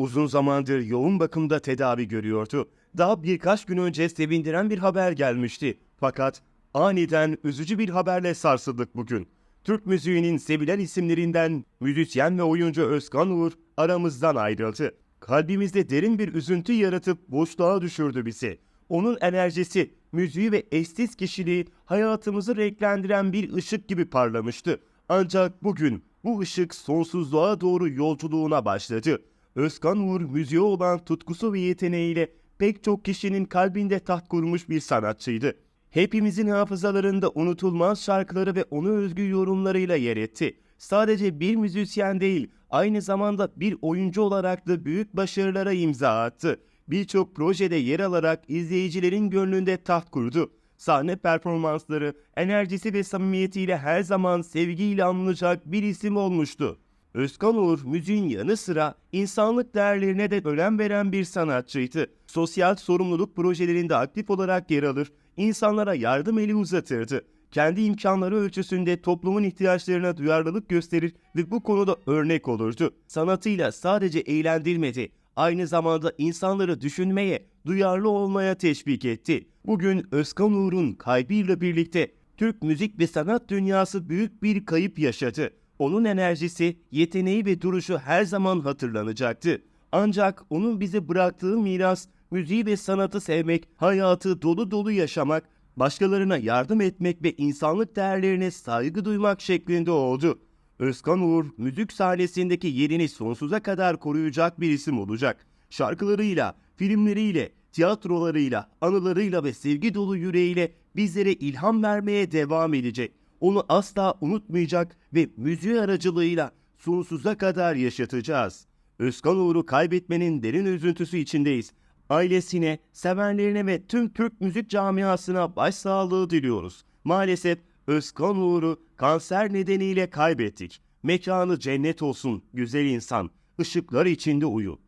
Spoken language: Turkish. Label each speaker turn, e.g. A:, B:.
A: Uzun zamandır yoğun bakımda tedavi görüyordu. Daha birkaç gün önce sevindiren bir haber gelmişti. Fakat aniden üzücü bir haberle sarsıldık bugün. Türk müziğinin sevilen isimlerinden müzisyen ve oyuncu Özkan Uğur aramızdan ayrıldı. Kalbimizde derin bir üzüntü yaratıp boşluğa düşürdü bizi. Onun enerjisi, müziği ve eşsiz kişiliği hayatımızı renklendiren bir ışık gibi parlamıştı. Ancak bugün bu ışık sonsuzluğa doğru yolculuğuna başladı. Özkan Uğur müziğe olan tutkusu ve yeteneğiyle pek çok kişinin kalbinde taht kurmuş bir sanatçıydı. Hepimizin hafızalarında unutulmaz şarkıları ve ona özgü yorumlarıyla yer etti. Sadece bir müzisyen değil, aynı zamanda bir oyuncu olarak da büyük başarılara imza attı. Birçok projede yer alarak izleyicilerin gönlünde taht kurdu. Sahne performansları, enerjisi ve samimiyetiyle her zaman sevgiyle anılacak bir isim olmuştu. Özkan Uğur müziğin yanı sıra insanlık değerlerine de önem veren bir sanatçıydı. Sosyal sorumluluk projelerinde aktif olarak yer alır, insanlara yardım eli uzatırdı. Kendi imkanları ölçüsünde toplumun ihtiyaçlarına duyarlılık gösterir ve bu konuda örnek olurdu. Sanatıyla sadece eğlendirmedi, aynı zamanda insanları düşünmeye, duyarlı olmaya teşvik etti. Bugün Özkan Uğur'un kaybıyla birlikte Türk müzik ve sanat dünyası büyük bir kayıp yaşadı. Onun enerjisi, yeteneği ve duruşu her zaman hatırlanacaktı. Ancak onun bize bıraktığı miras, müziği ve sanatı sevmek, hayatı dolu dolu yaşamak, başkalarına yardım etmek ve insanlık değerlerine saygı duymak şeklinde oldu. Özkan Uğur, müzik sahnesindeki yerini sonsuza kadar koruyacak bir isim olacak. Şarkılarıyla, filmleriyle, tiyatrolarıyla, anılarıyla ve sevgi dolu yüreğiyle bizlere ilham vermeye devam edecek. Onu asla unutmayacak ve müziği aracılığıyla sonsuza kadar yaşatacağız. Özkan Uğur'u kaybetmenin derin üzüntüsü içindeyiz. Ailesine, sevenlerine ve tüm Türk müzik camiasına başsağlığı diliyoruz. Maalesef Özkan Uğur'u kanser nedeniyle kaybettik. Mekanı cennet olsun güzel insan. Işıklar içinde uyu.